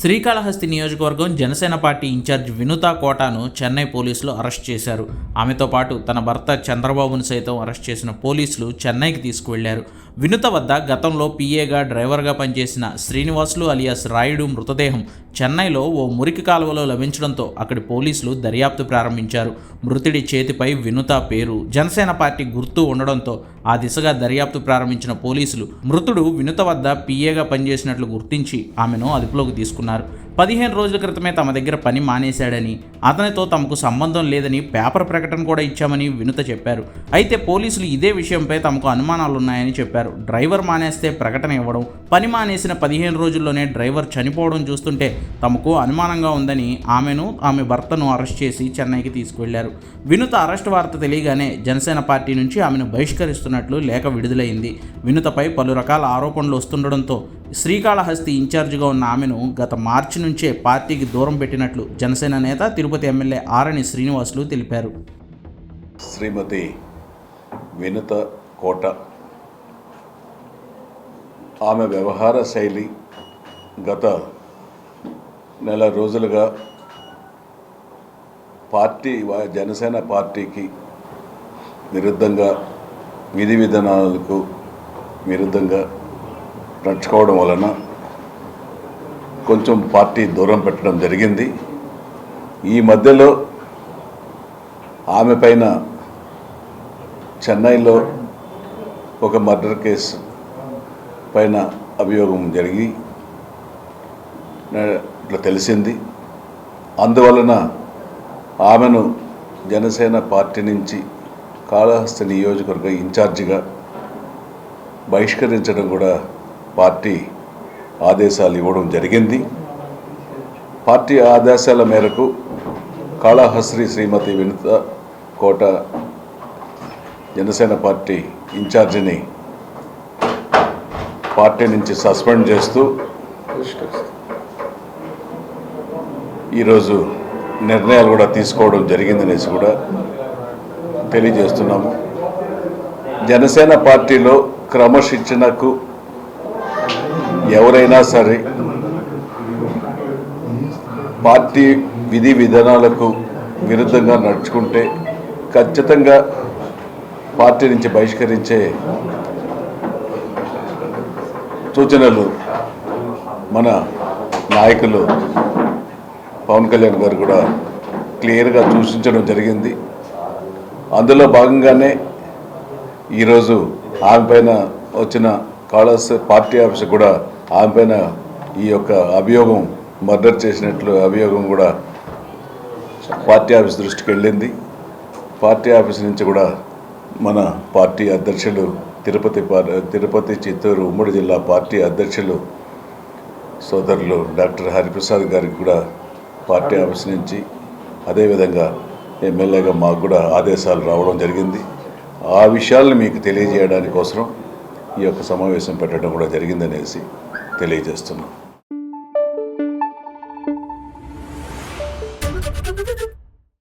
శ్రీకాళహస్తి నియోజకవర్గం Janasena party incharge వినుత కోటాను చెన్నై పోలీసులు అరెస్ట్ చేశారు. ఆమెతో పాటు తన భర్త చంద్రబాబును సైతం అరెస్ట్ చేసిన పోలీసులు చెన్నైకి తీసుకువెళ్ళారు. వినుత వద్ద గతంలో పీఏగా డ్రైవర్గా పనిచేసిన శ్రీనివాసులు అలియాస్ రాయుడు మృతదేహం చెన్నైలో ఓ మురికి కాలువలో లభించడంతో అక్కడి పోలీసులు దర్యాప్తు ప్రారంభించారు. మృతుడి చేతిపై వినుత పేరు జనసేన పార్టీ గుర్తు ఉండడంతో ఆ దిశగా దర్యాప్తు ప్రారంభించిన పోలీసులు మృతుడు వినుత వద్ద పీఏగా పనిచేసినట్లు గుర్తించి ఆమెను అదుపులోకి తీసుకున్నారు. పదిహేను రోజుల క్రితమే తమ దగ్గర పని మానేశాడని అతనితో తమకు సంబంధం లేదని పేపర్ ప్రకటన కూడా ఇచ్చామని వినుత చెప్పారు. అయితే పోలీసులు ఇదే విషయంపై తమకు అనుమానాలున్నాయని చెప్పారు. డ్రైవర్ మానేస్తే ప్రకటన ఇవ్వడం పని మానేసిన పదిహేను రోజుల్లోనే డ్రైవర్ చనిపోవడం చూస్తుంటే తమకు అనుమానంగా ఉందని ఆమెను ఆమె భర్తను అరెస్ట్ చేసి చెన్నైకి తీసుకువెళ్ళారు. వినుత అరెస్ట్ వార్త తెలియగానే జనసేన పార్టీ నుంచి ఆమెను బహిష్కరిస్తున్నట్లు లేఖ విడుదలైంది. వినుతపై పలు రకాల ఆరోపణలు వస్తుండడంతో శ్రీకాళహస్తి ఇన్ఛార్జిగా ఉన్న ఆమెను గత మార్చి నుంచే పార్టీకి దూరం పెట్టినట్లు జనసేన నేత తిరుపతి ఎమ్మెల్యే ఆరణి శ్రీనివాసులు తెలిపారు. శ్రీమతి వినత కోట. ఆమె వ్యవహార శైలి గత నెల రోజులుగా పార్టీ జనసేన పార్టీకి విరుద్ధంగా విధి విధానాలకు విరుద్ధంగా నడుచుకోవడం వలన కొంచెం పార్టీ దూరం పెట్టడం జరిగింది. ఈ మధ్యలో ఆమె పైన చెన్నైలో ఒక మర్డర్ కేసు పైన అభియోగం జరిగి ఇట్లా తెలిసింది. అందువలన ఆమెను జనసేన పార్టీ నుంచి కాళహస్తి నియోజకవర్గ ఇన్ఛార్జిగా బహిష్కరించడం కూడా పార్టీ ఆదేశాలు ఇవ్వడం జరిగింది. పార్టీ ఆదేశాల మేరకు కాళహస్త్రి శ్రీమతి వినిత కోట జనసేన పార్టీ ఇన్ఛార్జిని పార్టీ నుంచి సస్పెండ్ చేస్తూ ఈరోజు నిర్ణయాలు కూడా తీసుకోవడం జరిగిందనేసి కూడా తెలియజేస్తున్నాము. జనసేన పార్టీలో క్రమశిక్షణకు ఎవరైనా సరే పార్టీ విధి విధానాలకు విరుద్ధంగా నడుచుకుంటే ఖచ్చితంగా పార్టీ నుంచి బహిష్కరించే సూచనలు మన నాయకులు పవన్ కళ్యాణ్ గారు కూడా క్లియర్గా సూచించడం జరిగింది. అందులో భాగంగానే ఈరోజు ఆమె పైన వచ్చిన కాళస్ పార్టీ ఆఫీస్ కూడా ఆమె పైన ఈ యొక్క అభియోగం మర్డర్ చేసినట్లు అభియోగం కూడా పార్టీ ఆఫీస్ దృష్టికి వెళ్ళింది. పార్టీ ఆఫీస్ నుంచి కూడా మన పార్టీ అధ్యక్షులు తిరుపతి తిరుపతి చిత్తూరు ఉమ్మడి జిల్లా పార్టీ అధ్యక్షులు సోదరులు డాక్టర్ హరిప్రసాద్ గారికి కూడా పార్టీ ఆఫీస్ నుంచి అదేవిధంగా ఎమ్మెల్యేగా మాకు కూడా ఆదేశాలు రావడం జరిగింది. ఆ విషయాలను మీకు తెలియజేయడానికి కోసం ఈ యొక్క సమావేశం పెట్టడం కూడా జరిగిందనేసి తెలియజేస్తున్నాం.